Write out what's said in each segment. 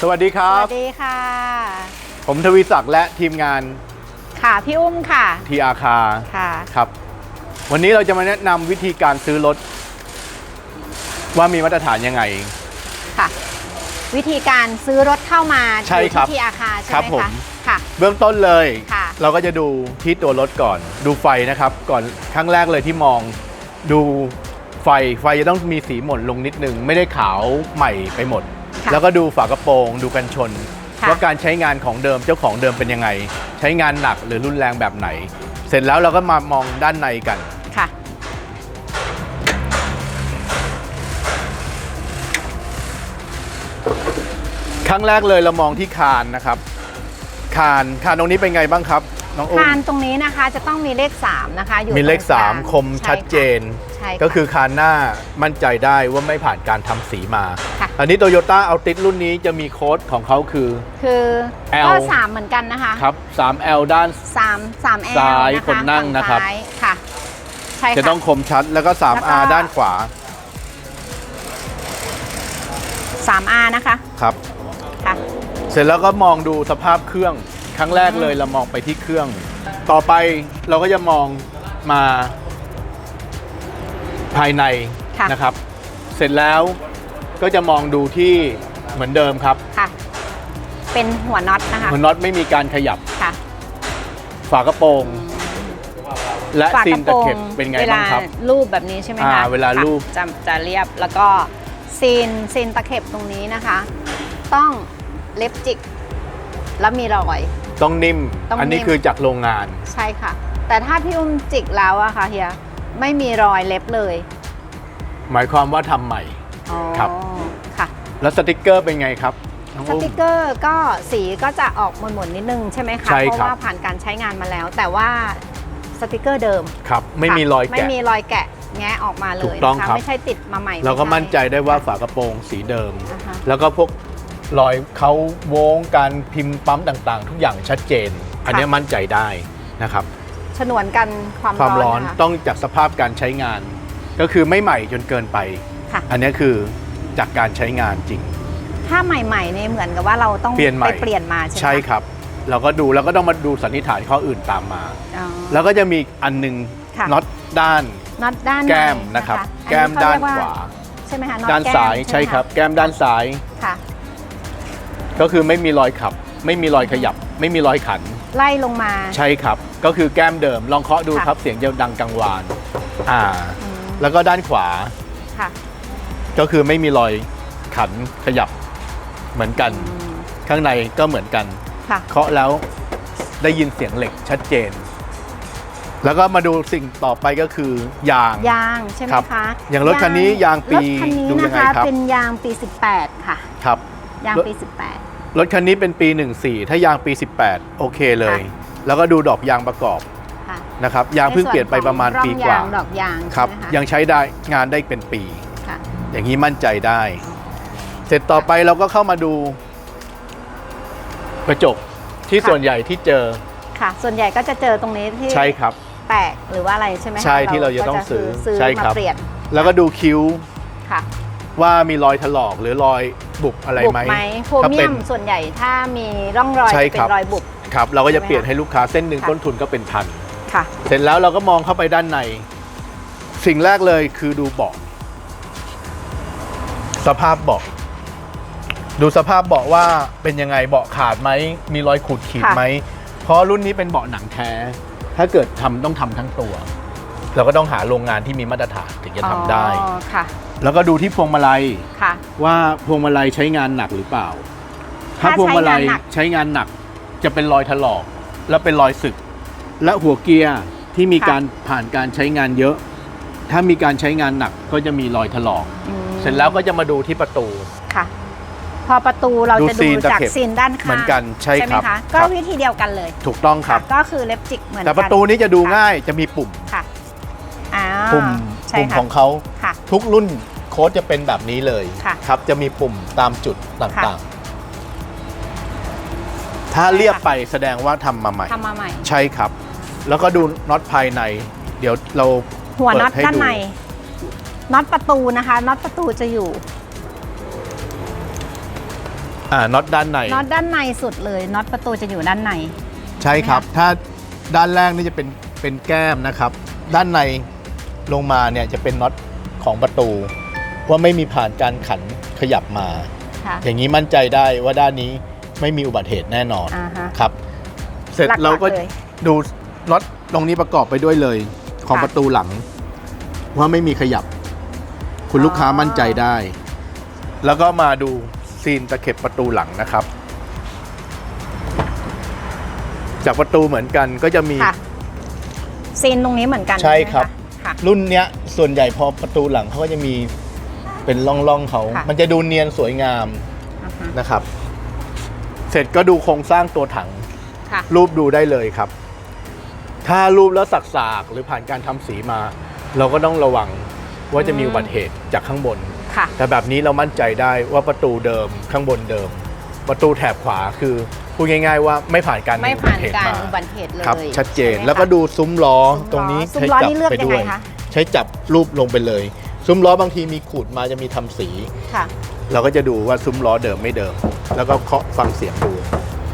สวัสดีคสรับวัสดีค่ะ ผมทวีศักดิ์และทีมงาน ค่ะพี่อุ้มค่ะทีอาคาค่ะ ครับ วันนี้เราจะมาแนะนำวิธีการซื้อรถ ว่ามีมาตรฐานยังไง ค่ะ วิธีการซื้อรถเข้ามาใช่ครับดูที่ที่อาคารใช่ครับไหมผม คะค่ะ เบื้องต้นเลย ค่ะ เราก็จะดูที่ตัวรถก่อน ดูไฟนะครับ ก่อนครั้งแรกเลยที่มอง ดูไฟไฟจะต้องมีสีหม่นลงนิดนึง ไม่ได้ขาวใหม่ไปหมดค่ะ แล้วก็ดูฝากระโปรง ดูกันชนค่ะว่าการใช้งานของเดิมเจ้าของเดิมเป็นยังไง ใช้งานหนักหรือรุนแรงแบบไหน เสร็จแล้วเราก็มามองด้านในกันค่ะครั้งแรกเลยเรามองที่คานนะครับ คานคานตรงนี้เป็นไงบ้างครับ น้องอุ้มคานตรงนี้นะคะจะต้องมีเลข 3 นะคะ อยู่มีเลข ตรงกลาง3คมใชัดเจน ใช่ะก็คือคานหน้ามั่นใจได้ว่าไม่ผ่านการทำสีมา ค่ะอันนี้โตโยต้าเอาติดรุ่นนี้จะมีโค้ดของเขาคือ คือ L ก็สามเหมือนกันนะคะครับ 3L ด้านสามสามแอลซ้ายนะคะคนนั่งนะครับฝั่ซ้ายค่ะ ใช่ค่ะจะต้องคมชัดแล้วก็ แล้วก็ 3R ด้านขวาสามอาร์นะคะครับ ค่ะ เสร็จแล้วก็มองดูสภาพเครื่องค รั้งแรกเลยเรามองไปที่เครื่อง ต่อไปเราก็จะมองมาภายในค่ะ นะครับ เสร็จแล้วก็จะมองดูที่เหมือนเดิมครับค่ะ เป็นหัวน็อตนะคะ หัวน็อตไม่มีการขยับค่ะ ฝากระโปรง และฝากซีกนระตะโปรงเข็บเป็นไงบ้างครับ เวลารูปแบบนี้ใช่ไหมอ่าคะเวลาค่ะรูป จะจะเรียบแล้วก็ซีนซีนตะเข็บตรงนี้นะคะ ต้องเล็บจิก แล้วมีรอย ต้องนิ่ม ต้องอันนี้นิ่ม คือจากโรงงาน ใช่ค่ะ แต่ถ้าพี่อุ้มจิกแล้วอะค่ะเฮียไม่มีรอยเล็บเลยหมายความว่าทำใหม่ อ๋อครับ ค่ะ แล้วสติกเกอร์เป็นไงครับน้องสอุ้ม ติกเกอร์ก็สีก็จะออกหม่นๆนิดนึงใช่ไหมคะใช่เพครับ ราะว่าผ่านการใช้งานมาแล้ว แต่ว่าสติกเกอร์เดิมครับไม่ค่ะมีรอยไม่แกะมีรอยแกะแงะออกมาเลถูยกต้องนะคะครับ ไม่ใช่ติดมาใหม่เราก็ไช่มั่นใจได้ว่าฝากระโปรงสีเดิม อ่าฮะ แล้วก็พวก รอยเขาโว้งการพิมพ์ปั๊มต่างๆ ทุกอย่างชัดเจน อันนี้มั่นใจได้นะครับฉนวนกันความความร้ร้ออนนนะคะต้องจากสภาพการใช้งาน ก็คือไม่ใหม่จนเกินไปค่ะอันนี้คือจากการใช้งานจริง ถ้าใหม่ๆเนี่ยเหมือนกับว่าเราต้องเปลี่ยนใหม่ไปเปลี่ยนมาใช่ไหมใช่ครับ เราก็ดูแล้วก็ต้องมาดูสันนิษฐานข้ออื่นตามมาอ๋อแล้วก็จะมีอันหนึงค่ะน็อตด้านน็อตด้านในแก้มนะครับอัแก้มเขด้านเรียกขวาใช่ไหมคะน็อตด้านแก้มซ้ายไหมใช่ครับะแก้มด้านซ้ายค่ะ ก็คือไม่มีรอยขับ ไม่มีรอยขยับ ไม่มีรอยขัน ไล่ลงมา ใช่ครับ ก็คือแก้มเดิมลองเคาะดูค่ะครับเสียงจะดังกังวานอ่าอืมแล้วก็ด้านขวาค่ะ ก็คือไม่มีรอยขันขยับเหมือนกันอืมข้างในก็เหมือนกันค่ะเคาะแล้วได้ยินเสียงเหล็กชัดเจน แล้วก็มาดูสิ่งต่อไปก็คือยาง ยางใช่ไหมครับคะอย่างรถคันนี้ยางปีรถคันนี้ดูยันะงไงคะครับเป็นยางปี 18 ค่ะ ครับ ยางรถปี รถคันนี้เป็นปี 14 ถ้ายางปี 18 โอเคเลยค่ะแล้วก็ดูดอกยางประกอบ18ค่ะนะครับ ยางเพิ่งเปลี่ยนไปประมาณในส่วนปีของกว่าร่องยางดอกยางครับใช่ไหมะยังใช้ได้งานได้เป็นปีค่ะอย่างนี้มั่นใจได้ เสร็จต่อไปเราก็เข้ามาดู กระจกที่ค่ะส่วนใหญ่ที่เจอ ค่ะ ส่วนใหญ่ก็จะเจอตรงนี้ที่ใช่ครับ แตกหรือว่าอะไรใช่ไหมคะใช่ที่เราจะต้องก็ซื้อซื้อใช่มาครับเปลี่ยนแล้วก็ดูคิ้วค่ะ ว่ามีรอยถลอกหรือรอยบุบอะไรบุบไหมไหมโพรถ้าเมีเป็ยนมส่วนใหญ่ถ้ามีร่องรอยใช่จะเป็ครับนรอยบุบ ครับ เราก็จะใช่ไหมเปลี่ยนให้ลูกค้าเส้นหนึ่งค่ะ ต้นทุนก็เป็นพัน ค่ะ เสร็จแล้วเราก็มองเข้าไปด้านใน สิ่งแรกเลยคือดูเบาะสภาพเบาะดูสภาพเบาะว่าเป็นยังไงเบาะขาดไหมมีรอยขูดขีดค่ะ ไหมเพราะรุ่นนี้เป็นเบาะหนังแท้ ถ้าเกิดทำต้องทำทั้งตัว เราก็ต้องหาโรงงานที่มีมาตรฐานถึงจะทำได้ อ๋อค่ะแล้วก็ดูที่พวงมาลัยค่ะ ว่าพวงมาลัยใช้งานหนักหรือเปล่า ถ้าถ้าพวงมาลัยใช้งานหนักใช้งานหนักจะเป็นรอยถลอก และเป็นรอยสึก และหัวเกียร์ที่มีการผ่านการใช้งานเยอะ ถ้ามีการใช้งานหนักก็จะมีรอยถลอก อืมเสร็จแล้วก็จะมาดูที่ประตู ค่ะ พอประตูเราดูจะซีดูนตะจากเข็บ ซีนด้านข้างเหมือนกันใช่ไหมครับคะคก็รับวิธีเดียวกันเลยถูกต้องครับะก็คือเล็บจิกเหมือนกันแต่ประตูนี้จะดูง่ายจะมีปุ่ม ค่ะอ่า ปุ่มใช่ปุ่มค่ะของเขาค่ะทุกรุ่นโค้ดจะเป็นแบบนี้เลยค่ะครับ จะมีปุ่มตามจุดต่างๆ ถ้าเรียบไปแสดงว่าทำมาใหม่ ทำมาใหม่ ใช่ครับ แล้วก็ดูน็อตภายใน เดี๋ยวเราหัวน็อตเปิให้ด้านในน็อตประตูนะคะน็อตประตูจะอยู่อ่าน็อตด้านใน น็อตด้านในสุดเลยน็อตประตูจะอยู่ด้านใน ใช่ครับใช่ไหมคะถ้าด้านแรกนี่จะเป็นเป็นแก้มนะครับ ด้านใน ลงมาเนี่ยจะเป็นน็อตของประตู ว่าไม่มีผ่านการขันขยับมา ค่ะ อย่างนี้มั่นใจได้ว่าด้านนี้ไม่มีอุบัติเหตุแน่นอนอ่าฮะ ครับ เสร็จหลักๆเราก็เลยดูน็อตตรงนี้ประกอบไปด้วยเลย ของค่ะประตูหลัง ว่าไม่มีขยับ คุณลูกค้าอ๋อมั่นใจได้ แล้วก็มาดูซีนตะเข็บประตูหลังนะครับ จากประตูเหมือนกันก็จะมี ค่ะ ซีนตรงนี้เหมือนกันใช่ไหมะ ครับ ค่ะ รุ่นเนี้ยส่วนใหญ่พอประตูหลังเขาก็จะมีเป็นร่องๆเขา ค่ะ มันจะดูเนียนสวยงามอ่าฮะนะครับ เสร็จก็ดูโครงสร้างตัวถัง ค่ะรูปดูได้เลยครับ ถ้ารูปแล้วสักๆหรือผ่านการทำสีมา เราก็ต้องระวังว่าจะมีอืมอุบัติเหตุจากข้างบน ค่ะ แต่แบบนี้เรามั่นใจได้ว่าประตูเดิมข้างบนเดิม ประตูแถบขวาคือพูดง่ายๆว่าไม่ผ่านการไม่อุบัผ่านติเหตุการมาอุบัติเหตุเลยครับชัดเจนใช่ไหมคะแล้วก็ดูซุ้มล้อซุ้มล้อตรงนี้ซุ้มใช้ล้อจับนี่เลือกไปยังด้ไงวยคะใช้จับรูปลงไปเลย ซุ้มล้อบางทีมีขูดมาจะมีทำสีค่ะเราก็จะดูว่าซุ้มล้อเดิมไม่เดิม แล้วก็เคาะฟังเสียงดู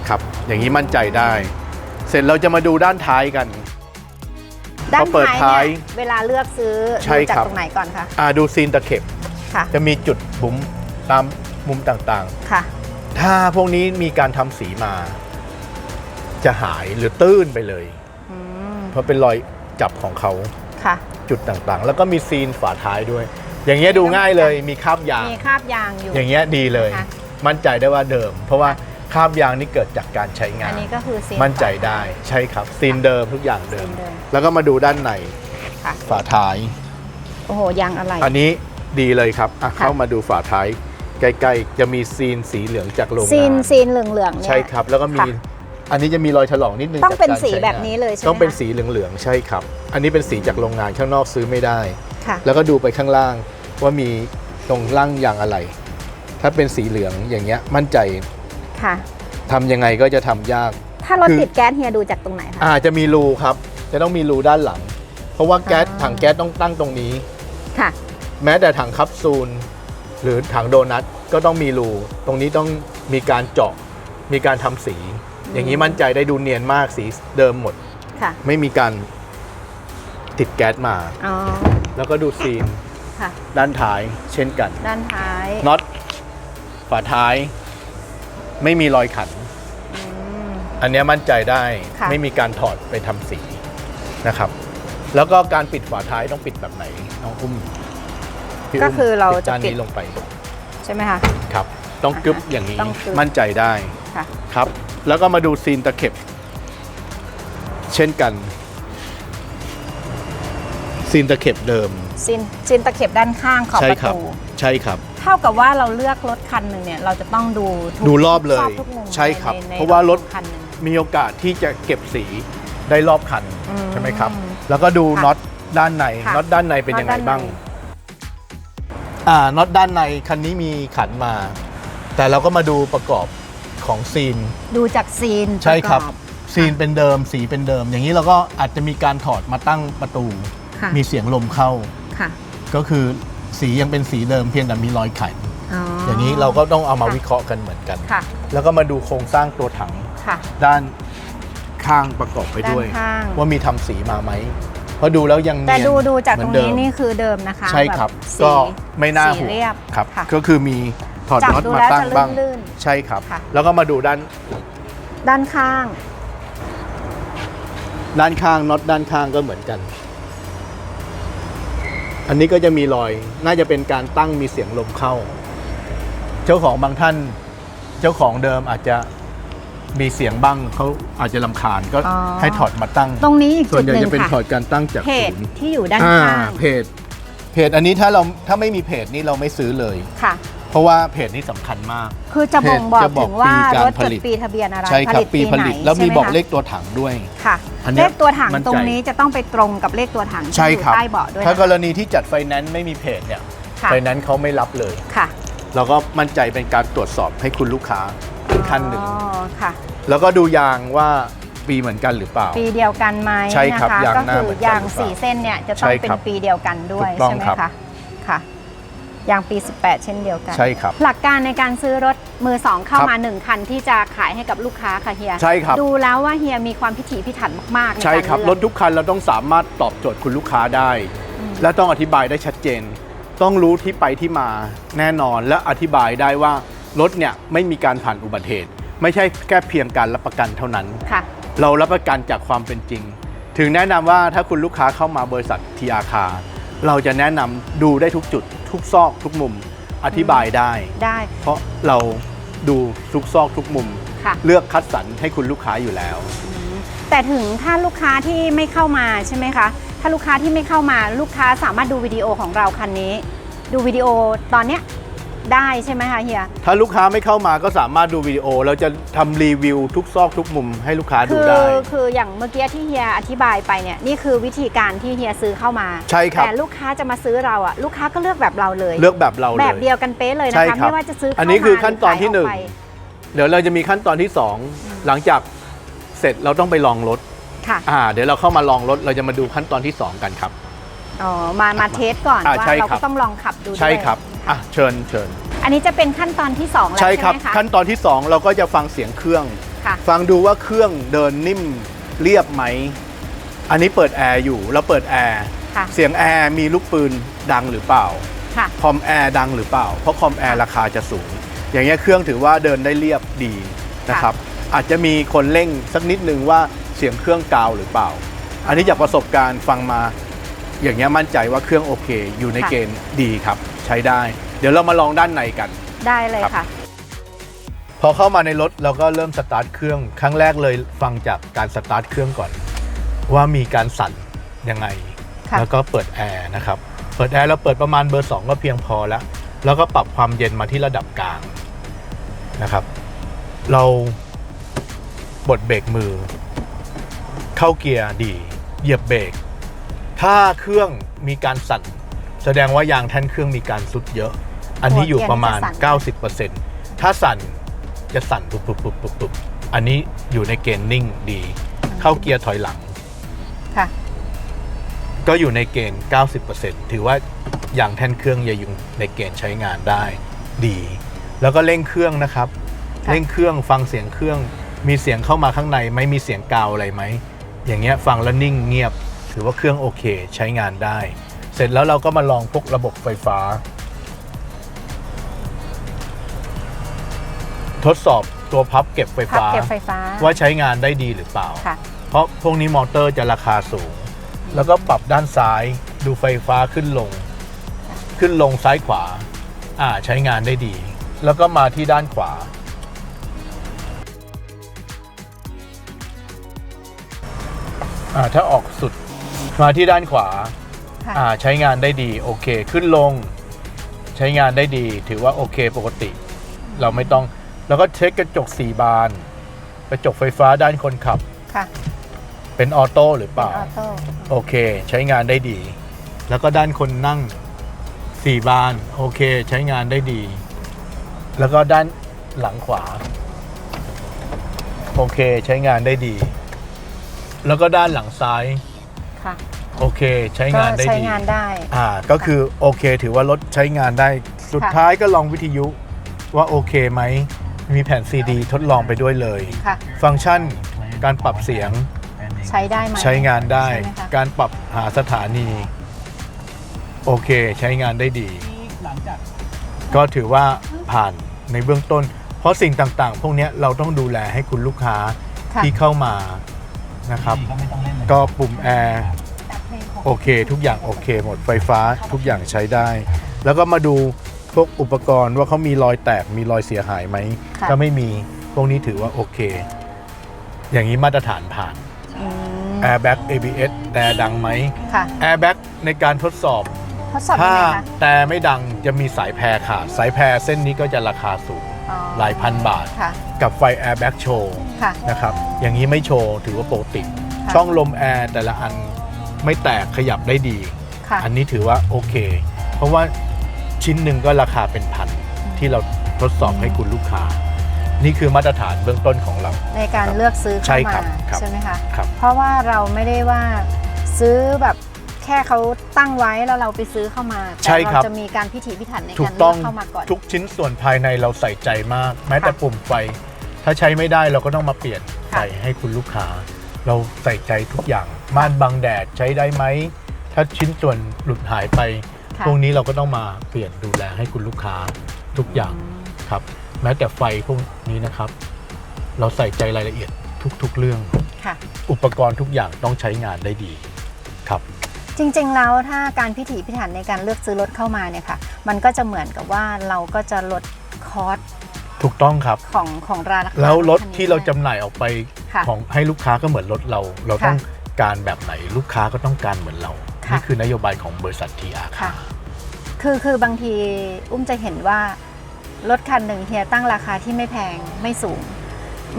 ครับ อย่างนี้มั่นใจได้ เสร็จเราจะมาดูด้านท้ายกันด้านพอเปิดท้ายท้ายเนี่ยเวลาเลือกซื้อใช่ดูจากครับตรงไหนก่อนคะอ่าดูซีนตะเข็บค่ะจะมีจุดบุ๋มตามมุมต่างค่ะๆ ถ้าพวกนี้มีการทำสีมา จะหายหรือตื้นไปเลย อืมเพราะเป็นรอยจับของเขาค่ะ จุดต่างๆ แล้วก็มีซีนฝาท้ายด้วย อย่างเงี้ยดูง่ายเลยมีคราบยาง มีคราบยางอยู่ อย่างเงี้ยดีเลย ค่ะ มั่นใจได้ว่าเดิม เพราะว่าคราบยางนี่เกิดจากการใช้งาอันน นี้ก็คือซีน มั่นใจได้ใช่ครับซีนเดิมทุกอย่างเดิม ซีนเดิมแล้วก็มาดูด้านในค่ะ ฝาท้าย โอ้โหยางอะไร อันนี้ดีเลยครับอะค่ะเข้ามาดูฝาท้าย ใกล้ๆจะมีซีนสีเหลืองจากโรงซีนงานซีนเหลืองๆเนี่ย ใช่ครับ แล้วก็มีค่ะอันนี้จะมีรอยถลอกนิดนึงต้องเป็นจากการสีใช้แบบงานี้เลยใช่ไหมต้องเป็นคะ สีเหลืองๆใช่ครับ อันนี้เป็นสีจากโรงงานข้างนอกซื้อไม่ได้ ค่ะแล้วก็ดูไปข้างล่างว่ามีตรงล่างยางอะไร ถ้าเป็นสีเหลืองอย่างเงี้ยมั่นใจค่ะ ทำยังไงก็จะทำยาก ถ้ารถคือ ติดแก๊สเฮียดูจากตรงไหนคะ อาจจะมีรูครับ จะต้องมีรูด้านหลัง เพราะว่าแก๊สอ่า ถังแก๊สต้องตั้งตรงนี้ ค่ะ แม้แต่ถังคัปซูล หรือถังโดนัทก็ต้องมีรูตรงนี้ต้องมีการเจาะมีการทำสี อย่างนี้มั่นใจได้ดูเนียนมากสีเดิมหมด ค่ะ ไม่มีการติดแก๊สมา อ๋อ แล้วก็ดูซีนค่ะ ด้านท้ายเช่นกันด้านท้ายน็อตฝาท้าย ไม่มีรอยขัน อืม อันเนี้ยมั่นใจได้ค่ะ ไม่มีการถอดไปทำสีนะครับ แล้วก็การปิดฝาท้ายต้องปิดแบบไหนน้องอุ้ม พี่ก็มคือเราปิดจะด้านปิด นี้ลงไปใช่ไหมคะ ครับ ต้องกึบอ่าฮะอย่างนี้ต้องกึ๊บ มั่นใจได้ค่ะ ครับ แล้วก็มาดูซีนตะเข็บ เช่นกัน ซีนตะเข็บเดิมซีนซีนตะเข็บด้านข้างขอบใช่ประครับ ตูใช่ครับ เท่ากับว่าเราเลือกรถคันหนึ่งเนี่ยเราจะต้องดูทุกดูรอบเลยทุกมุมใช่ครับในในเพราะว่ารถ คันหนึ่ง มีโอกาสที่จะเก็บสีได้รอบคันอืมใช่ไหมครับ แล้วก็ดูค่ะน็อตด้านในค่ะน็อตด้านในเป็นยังไงน็อตด้านในบ้างอ่า น็อตด้านในคันนี้มีขันมา แต่เราก็มาดูประกอบของซีน ดูจากซีนใช่ครับ ปะกอ ซีนเป็นเดิมสีเป็นเดิม อย่างนี้เราก็อาจจะมีการถอดมาตั้งประตู ค่ะ มีเสียงลมเข้า ค่ะก็คือสียังเป็นสีเดิมเพียงแต่มีรอยขันอ๋อออย่างนี้เราก็ต้องเอามาค่ะวิเคราะห์กันเหมือนกัน ค่ะแล้วก็มาดูโครงสร้างตัวถังค่ะ ด้านข้างประกอบไปด้วย ด้านข้าง ว่ามีทำสีมาไหม เพราะดูแล้วยังเนียนแต่ดูดูจากตรงเหมือนี้เดิมนี่คือเดิมนะคะใช่ครับ แสีก็ไม่น่าสีห่วงเรียบครับ ค่ะ ก็คือมีถอดจับน็อตดูมาแล้วตั้งจะบ้าง ลื่นใช่ครับ ค่ะ แล้วก็มาดูด้านด้านข้าง ด้านข้างน็อตด้านข้างก็เหมือนกัน อันนี้ก็จะมีรอย น่าจะเป็นการตั้งมีเสียงลมเข้า เจ้าของบางท่าน เจ้าของเดิมอาจจะ มีเสียงบ้างเขาอาจจะลำคาญก็อ๋อ ให้ถอดมาตั้ง ตรงนี้อีกส่จุวนดใหญ่หนึ่จะงเป็นถอค่ะดการตั้งจากเพศูจนย์ที่อยู่ด้านอ่าข้างเพจเพจอันนี้ถ้าเราถ้าไม่มีเพจนี้เราไม่ซื้อเลย ค่ะ เพราะว่าเพจนี้สำคัญมาก คือจะบ่งบอกจะบอกถึงว่าปีการรถผจดลิต ปีทะเบียนอะไรใช่ครับปีผลิต ไหนแล้วมีใช่ไหบอกคะเลขตัวถังด้วย ค่ะอันเนี้เลยขตัวถังมั่นใจ ตรงนี้จะต้องไปตรงกับเลขตัวถังที่ใช่อยู่ครับ ใต้เบาะด้วยถ้ากนะรณีที่จัดไฟแนนซ์ไม่มีเพจเนี่ยค่ะ ไฟแนนซ์เขาไม่รับเลย ค่ะ เราก็มั่นใจเป็นการตรวจสอบให้คุณลูกค้า อีกขั้นหนึ่ง อ๋อค่ะ แล้วก็ดูยางว่าปีเหมือนกันหรือเปล่า ปีเดียวกันไหมใช่ครับนะคะยางก็หน้าคืเหมืออนกันยางหรือเปล่าสี่เส้นเนี่ยจะต้องใช่เป็นครับปีเดียวกันด้วยถูกต้องใช่ไหมครับ คะค่ะยางปี 18 เช่นเดียวกัน ใช่ครับ หลักการในการซื้อรถมือสองเข้ามา1คันที่จะขายให้กับลูกค้าค่ะเฮียใช่ครับ ดูแล้วว่าเฮียมีความพิถีพิถันมากๆในใช่การครับเลือกรถทุกคันเราต้องสามารถตอบโจทย์คุณลูกค้าได้อืมและต้องอธิบายได้ชัดเจน ต้องรู้ที่ไปที่มาแน่นอนและอธิบายได้ว่า รถเนี่ยไม่มีการผ่านอุบัติเหตุ ไม่ใช่แค่เพียงการรับประกันเท่านั้น ค่ะ เรารับประกันจากความเป็นจริง ถึงแนะนำว่าถ้าคุณลูกค้าเข้ามาบริษัททีอาคาเราจะแนะนำดูได้ทุกจุด ทุกซอกทุกมุมอธิบายได้ ได้ เพราะเราดูทุกซอกทุกมุม ค่ะ เลือกคัดสรรให้คุณลูกค้าอยู่แล้ว แต่ถึงถ้าลูกค้าที่ไม่เข้ามาใช่ไหมคะ ถ้าลูกค้าที่ไม่เข้ามาลูกค้าสามารถดูวิดีโอของเราคันนี้ ดูวิดีโอตอนเนี้ย ได้ใช่ไหมคะเฮีย ถ้าลูกค้าไม่เข้ามาก็สามารถดูวิดีโอ เราจะทำรีวิวทุกซอกทุกมุมให้ลูกค้าดูคือได้ คืออย่างเมื่อกี้ที่เฮียอธิบายไปเนี่ยนี่คือวิธีการที่เฮียซื้อเข้ามาใช่ครับ แต่ลูกค้าจะมาซื้อเราอะลูกค้าก็เลือกแบบเราเลย เลือกแบบเราเลย แบบเดียวกันเป๊ะเลยนะใช่คะครับไม่ว่าจะซื้อเข้าอันนี้คือขั้นตอนที่รืหนึ่งขายกไปเดี๋ยวเราจะมีขั้นตอนที่สองหลังจากเสร็จเราต้องไปลองรถค่ะอ่า เดี๋ยวเราเข้ามาลองรถเราจะมาดูขั้นตอนที่สองกันครับ อ๋อมามาเทสก่อนอ่าว่าใช่เราครัก็บ ต้องลองขับดูด้วยใช่ครับ อะเชิญเชิญอันนี้จะเป็นขั้นตอนที่สองแล้วใช่ใช่ครับไหมคะขั้นตอนที่สองเราก็จะฟังเสียงเครื่อง ค่ะ ฟังดูว่าเครื่องเดินนิ่มเรียบไหม อันนี้เปิดแอร์อยู่เราเปิดแอร์ค่ะ เสียงแอร์มีลูกปืนดังหรือเปล่า ค่ะ คอมแอร์ดังหรือเปล่า เพราะคอมแอร์ราคาจะสูง อย่างเงี้ยเครื่องถือว่าเดินได้เรียบดีนะครับ อาจจะมีคนเร่งสักนิดนึงว่าเสียงเครื่องกาวหรือเปล่า อันนี้จากประสบการณ์ฟังมา อย่างเงี้ยมั่นใจว่าเครื่องโอเค อยู่ในค่ะ เกณฑ์ดีครับ ใช้ได้ เดี๋ยวเรามาลองด้านในกัน ได้เลยครับค่ะ พอเข้ามาในรถเราก็เริ่มสตาร์ทเครื่องครั้งแรกเลยฟังจากการสตาร์ทเครื่องก่อน ว่ามีการสั่นยังไง ค่ะแล้วก็เปิดแอร์นะครับ เปิดแอร์เราเปิดประมาณเบอร์ 2 ก็เพียงพอแล้ว แล้วก็ปรับความเย็นมาที่ระดับกลางนะครับ เราบดเบรกมือ เข้าเกียร์ดี เหยียบเบรกถ้าเครื่องมีการสั่น แสดงว่ายางแท่นเครื่องมีการสุดเยอะ อันนี้อยู่ประมาณหัวเกียร์นี่จะสั่น90%ถ้าสั่นจะสั่นปุบปุบปุบปุบปุบอันนี้อยู่ในเกณฑ์นิ่งดี เข้าเกียร์ถอยหลัง ค่ะ ก็อยู่ในเกณฑ์ 90%ถือว่ายางแท่นเครื่องยังอยู่ในเกณฑ์ใช้งานได้ดี แล้วก็เร่งเครื่องนะครับค่ะเร่งเครื่องฟังเสียงเครื่อง มีเสียงเข้ามาข้างในไหม่มีเสียงกาวอะไรไหมอย่างเงี้ยฟังแล้วนิ่งเงียบ ถือว่าเครื่องโอเคใช้งานได้ เสร็จแล้วเราก็มาลองพวกระบบไฟฟ้า ทดสอบตัวพับเก็บไฟพับฟ้า เก็บไฟฟ้า ว่าใช้งานได้ดีหรือเปล่า ค่ะ เพราะพวกนี้มอเตอร์จะราคาสูง แล้วก็ปรับด้านซ้ายดูไฟฟ้าขึ้นลง ขึ้นลงซ้ายขวา อ่าใช้งานได้ดี แล้วก็มาที่ด้านขวา อ่าถ้าออกสุด มาที่ด้านขวา ค่ะ อ่าใช้งานได้ดีโอเค ขึ้นลง ใช้งานได้ดี ถือว่าโอเคปกติ เราไม่ต้อง แล้วก็เช็คกระจกสี่บาน กระจกไฟฟ้าด้านคนขับ ค่ะเป็นออโต้หรือเปล่า ออโต้โอเค ใช้งานได้ดี แล้วก็ด้านคนนั่งสี่บาน โอเค ใช้งานได้ดี แล้วก็ด้านหลังขวา โอเค ใช้งานได้ดี แล้วก็ด้านหลังซ้าย ค่ะ โอเคใช้ก็งานได้ใช้ดีงานได้ อ่าก็คือโอเค ถือว่ารถใช้งานได้สุดค่ะ ท้ายก็ลองวิทยุว่าโอเคไหม มีแผ่นซีดีทดลองไปด้วยเลย ค่ะ ฟังก์ชันการปรับเสียงใช้ได้ไหมใช้งานได้ ใช่ไหมคะการปรับหาสถานี โอเคใช้งานได้ดี ก็ถือว่าผ่านในเบื้องต้น เพราะสิ่งต่างๆ พวกเนี้ยเราต้องดูแลให้คุณลูกค้าค่ะ ที่เข้ามานะครับ ก็ปุ่มแอร์ โอเค ทุกอย่างโอเคหมดไฟฟ้าทุกอย่างใช้ได้ แล้วก็มาดูพวกอุปกรณ์ว่าเขามีรอยแตกมีรอยเสียหายไหมค่ะ ถ้าไม่มีพวกนี้ถือว่าโอเค อย่างนี้มาตรฐานผ่าน อืม Airbag ABS แต่ดังไหม ค่ะ Airbag ในการทดสอบ ทดสอบยัถ้างไงคะแต่ไม่ดังจะมีสายแพรขาดสายแพรเส้นนี้ก็จะราคาสูง อ๋อหลายพันบาท ค่ะ กับไฟ Airbag Show ค่ะ นะครับ อย่างนี้ไม่โชว์ถือว่าปกติ ค่ะ ช่องลมแอร์แต่ละอัน ไม่แตกขยับได้ดี ค่ะ อันนี้ถือว่าโอเค เพราะว่าชิ้นหนึ่งก็ราคาเป็นพันที่เราทดสอบให้คุณลูกค้า นี่คือมาตรฐานเบื้องต้นของเรา ในการครับเลือกซื้อใช่เข้าครับมาครับใช่ไหมคะ ครับ เพราะว่าเราไม่ได้ว่าซื้อแบบแค่เขาตั้งไว้แล้วเราไปซื้อเข้ามาใช่แต่ครับ เราจะมีการพิถีพิถันในถูการกเลืต้อองกเข้ามาก่อน ทุกชิ้นส่วนภายในเราใส่ใจมาก แม้แต่ค่ะปุ่มไฟ ถ้าใช้ไม่ได้เราก็ต้องมาเปลี่ยนค่ะใส่ให้คุณลูกค้า เราใส่ใจทุกอย่างม่านบังแดดใช้ได้ไหม ถ้าชิ้นส่วนหลุดหายไป ค่ะ พวกนี้เราก็ต้องมาเปลี่ยนดูแลให้คุณลูกค้าทุกอย่างครับ แม้แต่ไฟพวกนี้นะครับ เราใส่ใจรายละเอียดทุกๆ เรื่อง ค่ะ อุปกรณ์ทุกอย่างต้องใช้งานได้ดีครับ จริงๆแล้วถ้าการพิถีพิถันในการเลือกซื้อรถเข้ามาเนี่ยค่ะ มันก็จะเหมือนกับว่าเราก็จะลดคอส ถูกต้องครับของของราคาแล้วรถคันนี้ที่เราด้วยจำหน่ายออกไปค่ะ ของให้ลูกค้าก็เหมือนรถเรา เราค่ะต้องการแบบไหนลูกค้าก็ต้องการเหมือนเรา ค่ะ นี่คือนโยบายของบริษัททีอาค่ะ คือคือบางทีอุ้มจะเห็นว่ารถคันหนึ่งเฮียตั้งราคาที่ไม่แพงไม่สูง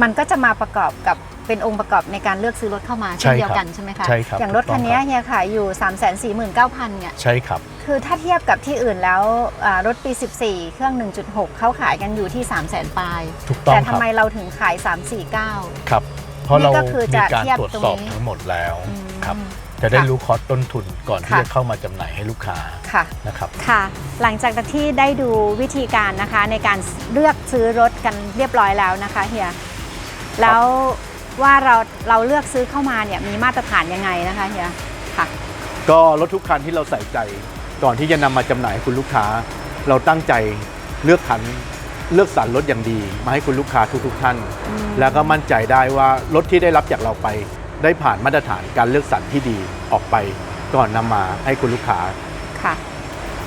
มันก็จะมาประกอบกับเป็นองค์ประกอบในการเลือกซื้อรถเข้ามาเช่นเดียวกันใช่ไหมคะใช่ครับอย่างรถคันนี้ถูกต้องเฮียขายอยู่ 3 4 9 0 0 0เนี่ยใช่ครับ คือถ้าเทียบกับที่อื่นแล้วอ่ารถปี 14 เครื่อง 1.6 เขาขายกันอยู่ที่ 3 0 0 0 0 0ปลาย ถูกต้องแต่คทำรับไมเราถึงขาย 349 ครับ เพราะนี่เราก็คือมีจะการเทียบตรวจตรงสอบนี้ทั้งหมดแล้วอืมครับจะได้ค่ะรู้คอสต้นทุนก่อนที่ค่ะจะเข้ามาจำหน่ายให้ลูกค้าค่ะนะครับค่ะ หลังจากที่ได้ดูวิธีการนะคะในการเลือกซื้อรถกันเรียบร้อยแล้วนะคะเฮียแล้วว่าเราเราเลือกซื้อเข้ามาเนี่ยมีมาตรฐานยังไงนะคะเฮียค่ะ ก็รถทุกคันที่เราใส่ใจ ก่อนที่จะนำมาจำหน่ายให้คุณลูกค้า เราตั้งใจเลือกคันเลือกสรรรถอย่างดี มาให้คุณลูกค้าทุกๆท่านอืมแล้วก็มั่นใจได้ว่ารถที่ได้รับจากเราไป ได้ผ่านมาตรฐานการเลือกสรรที่ดีออกไป ก่อนนำมาให้คุณลูกค้าค่ะ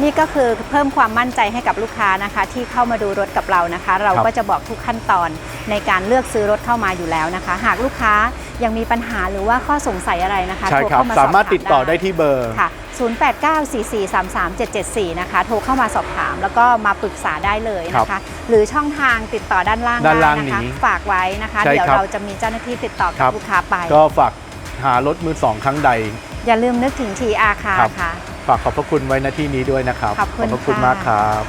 นี่ก็คือเพิ่มความมั่นใจให้กับลูกค้านะคะ ที่เข้ามาดูรถกับเรานะคะ เราครับก็จะบอกทุกขั้นตอนในการเลือกซื้อรถเข้ามาอยู่แล้วนะคะ หากลูกค้ายังมีปัญหาหรือว่าข้อสงสัยอะไรนะคะใช่โทรครับเข้ามาสอบสามารถติดต่อถามได้ที่เบอร์ค่ะ 0894433774 นะคะ โทรเข้ามาสอบถามแล้วก็มาปรึกษาได้เลยนะคะ หรือช่องทางติดต่อด้านล่างด้านล่างนะคะ นี้ฝากไว้นะคะ ใช่เดี๋ยวครับเราจะมีเจ้าหน้าที่ติดต่อครักับบ ลูกค้าไป ก็ฝากหารถมือสองครั้งใด อย่าลืมนึกถึง TR ค่ะครับ ค่ะ ฝากขอบพระคุณไว้ณที่นี้ด้วยนะครับขอบคุณพระคุณค่ะ มากครับ